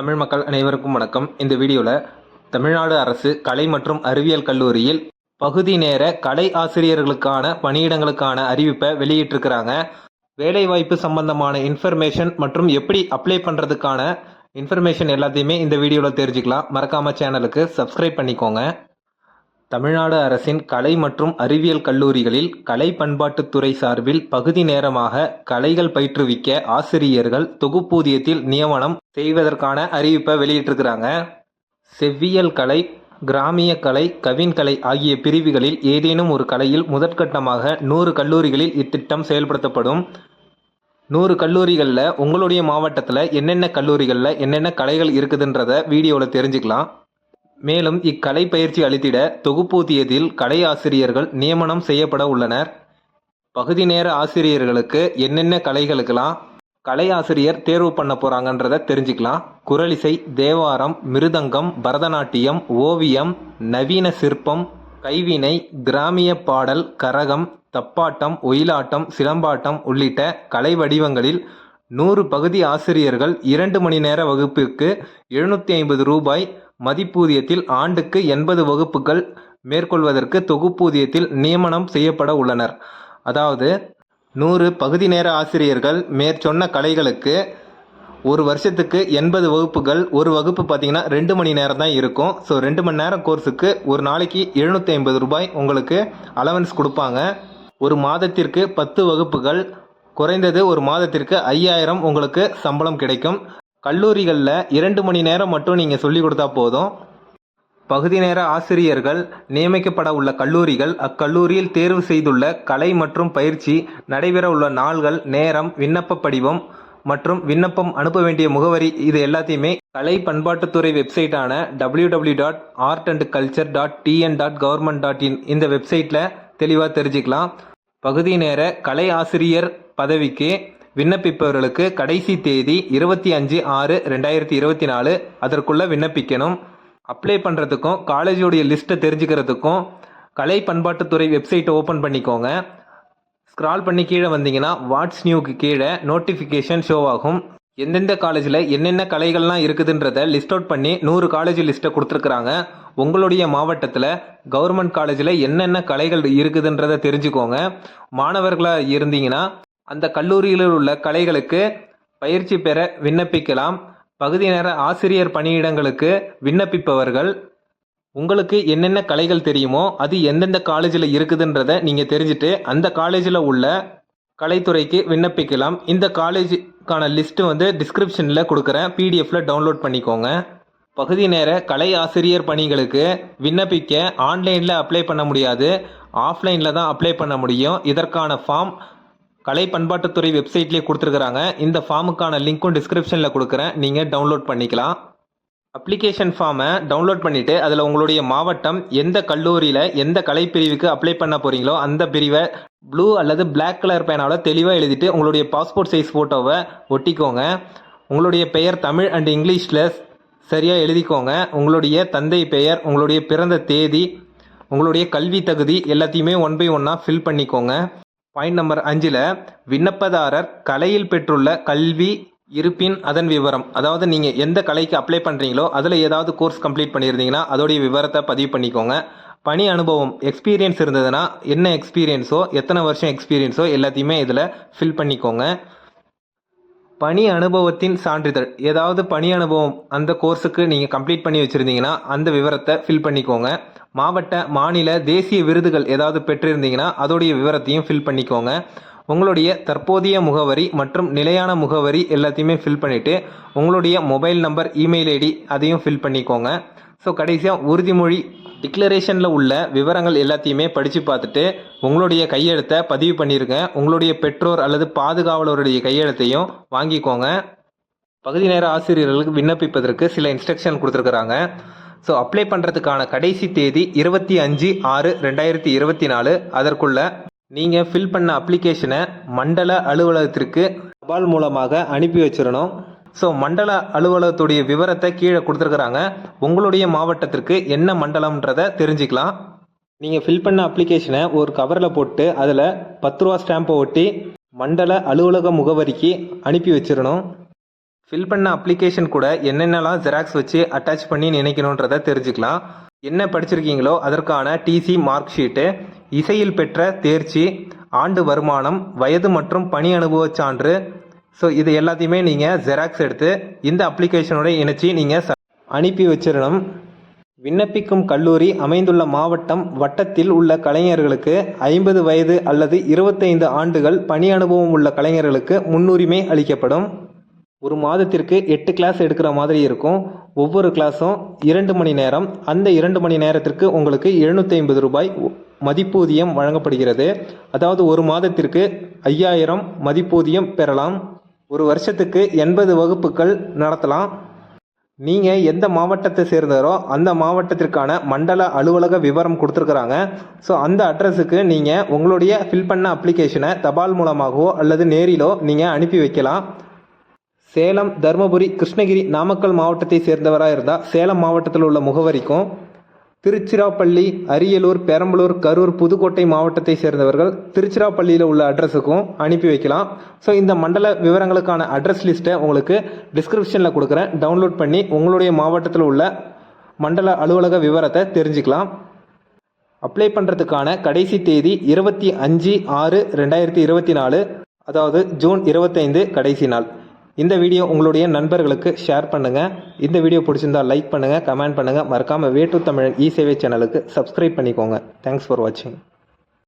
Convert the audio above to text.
தமிழ் மக்கள் அனைவருக்கும் வணக்கம். இந்த வீடியோவில் தமிழ்நாடு அரசு கலை மற்றும் அறிவியல் கல்லூரியில் பகுதி நேர கலை ஆசிரியர்களுக்கான பணியிடங்களுக்கான அறிவிப்பை வெளியிட்டிருக்கிறாங்க. வேலைவாய்ப்பு சம்பந்தமான இன்ஃபர்மேஷன் மற்றும் எப்படி அப்ளை பண்ணுறதுக்கான இன்ஃபர்மேஷன் எல்லாத்தையுமே இந்த வீடியோவில் தெரிஞ்சுக்கலாம். மறக்காம சேனலுக்கு சப்ஸ்கிரைப் பண்ணிக்கோங்க. தமிழ்நாடு அரசின் கலை மற்றும் அறிவியல் கல்லூரிகளில் கலை பண்பாட்டுத்துறை சார்பில் பகுதி நேரமாக கலைகள் பயிற்றுவிக்க ஆசிரியர்கள் தொகுப்பூதியத்தில் நியமனம் செய்வதற்கான அறிவிப்பை வெளியிட்டிருக்கிறாங்க. செவ்வியல் கலை கிராமிய கலை கவின்கலை ஆகிய பிரிவுகளில் ஏதேனும் ஒரு கலையில் முதற்கட்டமாக நூறு கல்லூரிகளில் இத்திட்டம் செயல்படுத்தப்படும். நூறு கல்லூரிகளில் உங்களுடைய மாவட்டத்தில் என்னென்ன கல்லூரிகளில் என்னென்ன கலைகள் இருக்குதுன்றத வீடியோவில் தெரிஞ்சுக்கலாம். மேலும் இக்கலை பயிற்சி அளித்திட தொகுப்பூதியத்தில் கலை ஆசிரியர்கள் நியமனம் செய்யப்பட உள்ளனர். பகுதி நேர ஆசிரியர்களுக்கு என்னென்ன கலைகளுக்கெல்லாம் கலை ஆசிரியர் தேர்வு பண்ண போறாங்கன்றத தெரிஞ்சுக்கலாம். குரலிசை தேவாரம் மிருதங்கம் பரதநாட்டியம் ஓவியம் நவீன சிற்பம் கைவினை கிராமிய பாடல் கரகம் தப்பாட்டம் ஒயிலாட்டம் சிலம்பாட்டம் உள்ளிட்ட கலை வடிவங்களில் நூறு பகுதி ஆசிரியர்கள் இரண்டு மணி நேர வகுப்பிற்கு எழுநூற்றி ஐம்பது ரூபாய் மதிப்பூதியத்தில் ஆண்டுக்கு எண்பது வகுப்புகள் மேற்கொள்வதற்கு தொகுப்பூதியத்தில் நியமனம் செய்யப்பட உள்ளனர். அதாவது நூறு பகுதி நேர ஆசிரியர்கள் மேற்சொன்ன கலைகளுக்கு ஒரு வருஷத்துக்கு எண்பது வகுப்புகள் ஒரு வகுப்பு பார்த்தீங்கன்னா ரெண்டு மணி நேரம் தான் இருக்கும். ஸோ ரெண்டு மணி நேரம் கோர்ஸுக்கு ஒரு நாளைக்கு எழுநூற்றி ஐம்பது ரூபாய் உங்களுக்கு அலவன்ஸ் கொடுப்பாங்க. ஒரு மாதத்திற்கு பத்து வகுப்புகள் குறைந்தது ஒரு மாதத்திற்கு ஐயாயிரம் உங்களுக்கு சம்பளம் கிடைக்கும். கல்லூரிகளில் இரண்டு மணி நேரம் மட்டும் நீங்கள் சொல்லி கொடுத்தா போதும். பகுதி நேர ஆசிரியர்கள் நியமிக்கப்பட உள்ள கல்லூரிகள் அக்கல்லூரியில் தேர்வு செய்துள்ள கலை மற்றும் பயிற்சி நடைபெற உள்ள நாள்கள் நேரம் விண்ணப்ப படிவம் மற்றும் விண்ணப்பம் அனுப்ப வேண்டிய முகவரி இது எல்லாத்தையுமே கலை பண்பாட்டுத்துறை வெப்சைட்டான W W dot art and culture dot TN dot government dot in இந்த வெப்சைட்டில் தெளிவாக தெரிஞ்சுக்கலாம். பகுதி நேர கலை ஆசிரியர் பதவிக்கு விண்ணப்பிப்பவர்களுக்கு கடைசி தேதி இருபத்தி அஞ்சு ஆறு ரெண்டாயிரத்தி இருபத்தி நாலு அதற்குள்ளே விண்ணப்பிக்கணும். அப்ளை பண்ணுறதுக்கும் காலேஜோடைய லிஸ்ட்டை தெரிஞ்சுக்கிறதுக்கும் கலை பண்பாட்டுத்துறை வெப்சைட்டை ஓப்பன் பண்ணிக்கோங்க. ஸ்க்ரால் பண்ணி கீழே வந்தீங்கன்னா வாட்ஸ் நியூக்கு கீழே நோட்டிஃபிகேஷன் ஷோ ஆகும். எந்தெந்த காலேஜில் என்னென்ன கலைகள்லாம் இருக்குதுன்றத லிஸ்ட் அவுட் பண்ணி நூறு காலேஜ் லிஸ்ட்டை கொடுத்துருக்குறாங்க. உங்களுடைய மாவட்டத்தில் கவர்மெண்ட் காலேஜில் என்னென்ன கலைகள் இருக்குதுன்றத தெரிஞ்சுக்கோங்க. மாணவர்களாக இருந்தீங்கன்னா அந்த கல்லூரியில் உள்ள கலைகளுக்கு பயிற்சி பெற விண்ணப்பிக்கலாம். பகுதி நேர ஆசிரியர் பணியிடங்களுக்கு விண்ணப்பிப்பவர்கள் உங்களுக்கு என்னென்ன கலைகள் தெரியுமோ அது எந்தெந்த காலேஜில் இருக்குதுன்றதை நீங்கள் தெரிஞ்சுட்டு அந்த காலேஜில் உள்ள கலைத்துறைக்கு விண்ணப்பிக்கலாம். இந்த காலேஜுக்கான லிஸ்ட்டு வந்து டிஸ்கிரிப்ஷனில் கொடுக்குறேன். பிடிஎஃப்பில் டவுன்லோட் பண்ணிக்கோங்க. பகுதி நேர கலை ஆசிரியர் பணிகளுக்கு விண்ணப்பிக்க ஆன்லைனில் அப்ளை பண்ண முடியாது. ஆஃப்லைனில் தான் அப்ளை பண்ண முடியும். இதற்கான ஃபார்ம் கலை பண்பாட்டுத்துறை வெப்சைட்லேயே கொடுத்துருக்குறாங்க. இந்த ஃபார்முக்கான லிங்க்கும் டிஸ்கிரிப்ஷனில் கொடுக்குறேன். நீங்கள் டவுன்லோட் பண்ணிக்கலாம். அப்ளிகேஷன் ஃபார்மை டவுன்லோட் பண்ணிவிட்டு அதில் உங்களுடைய மாவட்டம் எந்த கல்லூரியில் எந்த கலைப்பிரிவுக்கு அப்ளை பண்ண போகிறீங்களோ அந்த பிரிவை ப்ளூ அல்லது பிளாக் கலர் பேனாவில் தெளிவாக எழுதிட்டு உங்களுடைய பாஸ்போர்ட் சைஸ் ஃபோட்டோவை ஒட்டிக்கோங்க. உங்களுடைய பெயர் தமிழ் அண்ட் இங்கிலீஷில் சரியாக எழுதிக்கோங்க. உங்களுடைய தந்தை பெயர் உங்களுடைய பிறந்த தேதி உங்களுடைய கல்வி தகுதி எல்லாத்தையுமே ஒன் பை ஒன்னாக ஃபில் பண்ணிக்கோங்க. பாயிண்ட் நம்பர் அஞ்சில் விண்ணப்பதாரர் கலையில் பெற்றுள்ள கல்வி இருப்பின் அதன் விவரம். அதாவது நீங்கள் எந்த கலைக்கு அப்ளை பண்ணுறீங்களோ அதில் ஏதாவது கோர்ஸ் கம்ப்ளீட் பண்ணியிருந்தீங்கன்னா அதோடைய விவரத்தை பதிவு பண்ணிக்கோங்க. பணி அனுபவம் எக்ஸ்பீரியன்ஸ் இருந்ததுன்னா என்ன எக்ஸ்பீரியன்ஸோ எத்தனை வருஷம் எக்ஸ்பீரியன்ஸோ எல்லாத்தையுமே இதில் ஃபில் பண்ணிக்கோங்க. பணி அனுபவத்தின் சான்றிதழ். ஏதாவது பணி அனுபவம் அந்த கோர்ஸுக்கு நீங்கள் கம்ப்ளீட் பண்ணி வச்சுருந்தீங்கன்னா அந்த விவரத்தை ஃபில் பண்ணிக்கோங்க. மாவட்ட மாநில தேசிய விருதுகள் ஏதாவது பெற்றிருந்தீங்கன்னா அதோடைய விவரத்தையும் ஃபில் பண்ணிக்கோங்க. உங்களுடைய தற்போதைய முகவரி மற்றும் நிலையான முகவரி எல்லாத்தையுமே ஃபில் பண்ணிவிட்டு உங்களுடைய மொபைல் நம்பர் இமெயில் ஐடி அதையும் ஃபில் பண்ணிக்கோங்க. ஸோ கடைசியாக உறுதிமொழி டிக்ளரேஷனில் உள்ள விவரங்கள் எல்லாத்தையுமே படித்து பார்த்துட்டு உங்களுடைய கையெழுத்தை பதிவு பண்ணியிருங்க உங்களுடைய பெற்றோர் அல்லது பாதுகாவலருடைய கையெழுத்தையும் வாங்கிக்கோங்க. பகுதி நேர ஆசிரியர்களுக்கு விண்ணப்பிப்பதற்கு சில இன்ஸ்ட்ரக்ஷன் கொடுத்துருக்குறாங்க. ஸோ அப்ளை பண்ணுறதுக்கான கடைசி தேதி இருபத்தி அஞ்சு ஆறு ரெண்டாயிரத்தி இருபத்தி நாலு. அதற்குள்ள நீங்கள் ஃபில் பண்ண அப்ளிகேஷனை மண்டல அலுவலகத்திற்கு தபால் மூலமாக அனுப்பி வச்சிடணும் ஸோ மண்டல அலுவலகத்துடைய விவரத்தை கீழே கொடுத்துருக்குறாங்க. உங்களுடைய மாவட்டத்திற்கு என்ன மண்டலம்ன்றதை தெரிஞ்சுக்கலாம். நீங்கள் ஃபில் பண்ண அப்ளிகேஷனை ஒரு கவரில் போட்டு அதில் பத்து ரூபா ஸ்டாம்பை ஒட்டி மண்டல அலுவலக முகவரிக்கு அனுப்பி வச்சிடணும் ஃபில் பண்ண அப்ளிகேஷன் கூட என்னென்னலாம் ஜெராக்ஸ் வச்சு அட்டாச் பண்ணி நினைக்கணுன்றதை தெரிஞ்சுக்கலாம். என்ன படிச்சிருக்கீங்களோ அதற்கான டிசி மார்க் ஷீட்டு இசையில் பெற்ற தேர்ச்சி ஆண்டு வருமானம் வயது மற்றும் பணி அனுபவச் சான்று ஸோ இது எல்லாத்தையுமே நீங்கள் ஜெராக்ஸ் எடுத்து இந்த அப்ளிகேஷனோட இணைச்சி நீங்கள் அனுப்பி வச்சிடணும் விண்ணப்பிக்கும் கல்லூரி அமைந்துள்ள மாவட்டம் வட்டத்தில் உள்ள கலைஞர்களுக்கு ஐம்பது வயது அல்லது இருபத்தைந்து ஆண்டுகள் பணி அனுபவம் உள்ள கலைஞர்களுக்கு முன்னுரிமை அளிக்கப்படும். ஒரு மாதத்திற்கு எட்டு கிளாஸ் எடுக்கிற மாதிரி இருக்கும். ஒவ்வொரு கிளாஸும் இரண்டு மணி நேரம். அந்த இரண்டு மணி நேரத்திற்கு உங்களுக்கு எழுநூற்றி ஐம்பது ரூபாய் மதிப்பூதியம் வழங்கப்படுகிறது. அதாவது ஒரு மாதத்திற்கு ஐயாயிரம் மதிப்பூதியம் பெறலாம். ஒரு வருஷத்துக்கு எண்பது வகுப்புகள் நடத்தலாம். நீங்கள் எந்த மாவட்டத்தை சேர்ந்தாரோ அந்த மாவட்டத்திற்கான மண்டல அலுவலக விவரம் கொடுத்துருக்குறாங்க. ஸோ அந்த அட்ரஸுக்கு நீங்கள் உங்களுடைய ஃபில் பண்ண அப்ளிகேஷனை தபால் மூலமாகவோ அல்லது நேரிலோ நீங்கள் அனுப்பி வைக்கலாம். சேலம் தருமபுரி கிருஷ்ணகிரி நாமக்கல் மாவட்டத்தை சேர்ந்தவராக இருந்தால் சேலம் மாவட்டத்தில் உள்ள முகவரிக்கும் திருச்சிராப்பள்ளி அரியலூர் பெரம்பலூர் கரூர் புதுக்கோட்டை மாவட்டத்தை சேர்ந்தவர்கள் திருச்சிராப்பள்ளியில் உள்ள அட்ரஸுக்கும் அனுப்பி வைக்கலாம். ஸோ இந்த மண்டல விவரங்களுக்கான அட்ரஸ் லிஸ்ட்டை உங்களுக்கு டிஸ்கிரிப்ஷனில் கொடுக்குறேன். டவுன்லோட் பண்ணி உங்களுடைய மாவட்டத்தில் உள்ள மண்டல அலுவலக விவரத்தை தெரிஞ்சுக்கலாம். அப்ளை பண்ணுறதுக்கான கடைசி தேதி இருபத்தி அஞ்சு ஆறு ரெண்டாயிரத்தி இருபத்தி நாலு அதாவது ஜூன் இருபத்தைந்து கடைசி நாள். இந்த வீடியோ உங்களுடைய நண்பர்களுக்கு ஷேர் பண்ணுங்கள் இந்த வீடியோ பிடிச்சிருந்தா லைக் பண்ணுங்கள் கமெண்ட் பண்ணுங்கள் மறக்காமல் வேட்டு தமிழன் இ சேவை சேனலுக்கு சப்ஸ்கிரைப் பண்ணிக்கோங்க. தேங்க்ஸ் ஃபார் வாட்சிங்